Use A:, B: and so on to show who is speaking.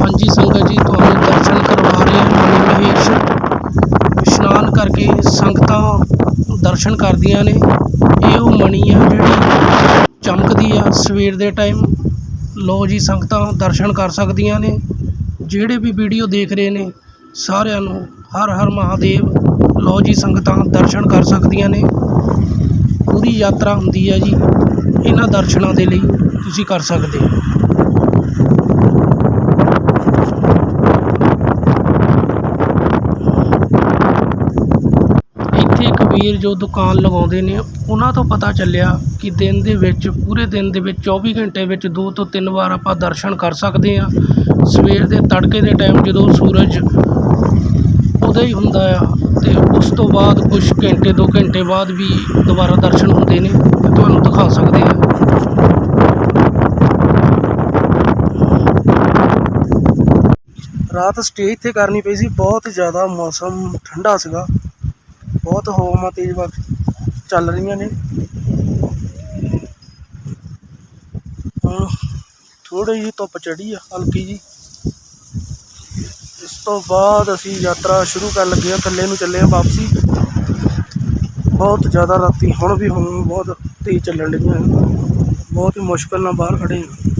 A: ਹਾਂਜੀ ਸੰਗਤ ਜੀ, ਤੁਹਾਨੂੰ ਦਰਸ਼ਨ ਕਰਵਾ ਰਹੇ ਹਾਂ। ਮਨੀ ਮਹੇਸ਼ ਇਸ਼ਨਾਨ ਕਰਕੇ ਸੰਗਤਾਂ ਦਰਸ਼ਨ ਕਰਦੀਆਂ ਨੇ। ਇਹ ਉਹ ਮਣੀ ਆ ਜਿਹੜੀ ਚਮਕਦੀ ਆ ਸਵੇਰ ਦੇ ਟਾਈਮ। ਲੋ ਜੀ, ਸੰਗਤਾਂ ਦਰਸ਼ਨ ਕਰ ਸਕਦੀਆਂ ਨੇ। ਜਿਹੜੇ ਵੀ ਵੀਡੀਓ ਦੇਖ ਰਹੇ ਨੇ, ਸਾਰਿਆਂ ਨੂੰ ਹਰ ਹਰ ਮਹਾਦੇਵ ਲੋ ਜੀ, ਸੰਗਤਾਂ ਦਰਸ਼ਨ ਕਰ ਸਕਦੀਆਂ ਨੇ। ਪੂਰੀ ਯਾਤਰਾ ਹੁੰਦੀ ਹੈ ਜੀ, ਇਹਨਾਂ ਦਰਸ਼ਨਾਂ ਦੇ ਲਈ ਤੁਸੀਂ ਕਰ ਸਕਦੇ ਹੋ ਇੱਥੇ ਇੱਕ ਵੀਰ ਜੋ ਦੁਕਾਨ ਲਗਾਉਂਦੇ ਨੇ, ਉਹਨਾਂ ਤੋਂ ਪਤਾ ਚੱਲਿਆ ਕਿ ਦਿਨ ਦੇ ਵਿੱਚ, ਪੂਰੇ ਦਿਨ ਦੇ ਵਿੱਚ 24 ਘੰਟੇ ਵਿੱਚ ਦੋ ਤੋਂ ਤਿੰਨ ਵਾਰ ਆਪਾਂ ਦਰਸ਼ਨ ਕਰ ਸਕਦੇ ਹਾਂ। ਸਵੇਰ ਦੇ ਤੜਕੇ ਦੇ ਟਾਈਮ ਜਦੋਂ ਸੂਰਜ ਉਦੈ ਹੀ ਹੁੰਦਾ ਆ ਅਤੇ ਉਸ ਤੋਂ ਬਾਅਦ ਕੁਝ ਘੰਟੇ, ਦੋ ਘੰਟੇ ਬਾਅਦ ਵੀ ਦੁਬਾਰਾ ਦਰਸ਼ਨ ਹੁੰਦੇ ਨੇ। ਤੇ ਤੁਹਾਨੂੰ ਦਿਖਾ ਸਕਦੇ ਹਾਂ। ਰਾਤ ਸਟੇ ਇੱਥੇ ਕਰਨੀ ਪਈ ਸੀ, ਬਹੁਤ ਜ਼ਿਆਦਾ ਮੌਸਮ ਠੰਡਾ ਸੀਗਾ। ਬਹੁਤ ਹਵਾਵਾਂ ਤੇਜ਼ ਵਾ ਚੱਲ ਰਹੀਆਂ ਨੇ। ਹੁਣ ਥੋੜੀ ਜਿਹੀ ਧੁੱਪ ਚੜੀ ਆ, ਹਲਕੀ ਜੀ ਇਸ ਤੋਂ ਬਾਅਦ ਅਸੀਂ ਯਾਤਰਾ ਸ਼ੁਰੂ ਕਰਨ ਲੱਗੇ ਹਾਂ ਥੱਲੇ ਨੂੰ ਚੱਲੇ ਹਾਂ ਵਾਪਸੀ। ਬਹੁਤ ਜ਼ਿਆਦਾ ਰਾਤੀ ਹੁਣ ਵੀ ਹੁਣ ਬਹੁਤ ਤੇਜ਼ ਚੱਲਣ ਲੱਗੀਆਂ ਬਹੁਤ ਹੀ ਮੁਸ਼ਕਲ ਨਾਲ ਬਾਹਰ ਖੜੇ ਹਾਂ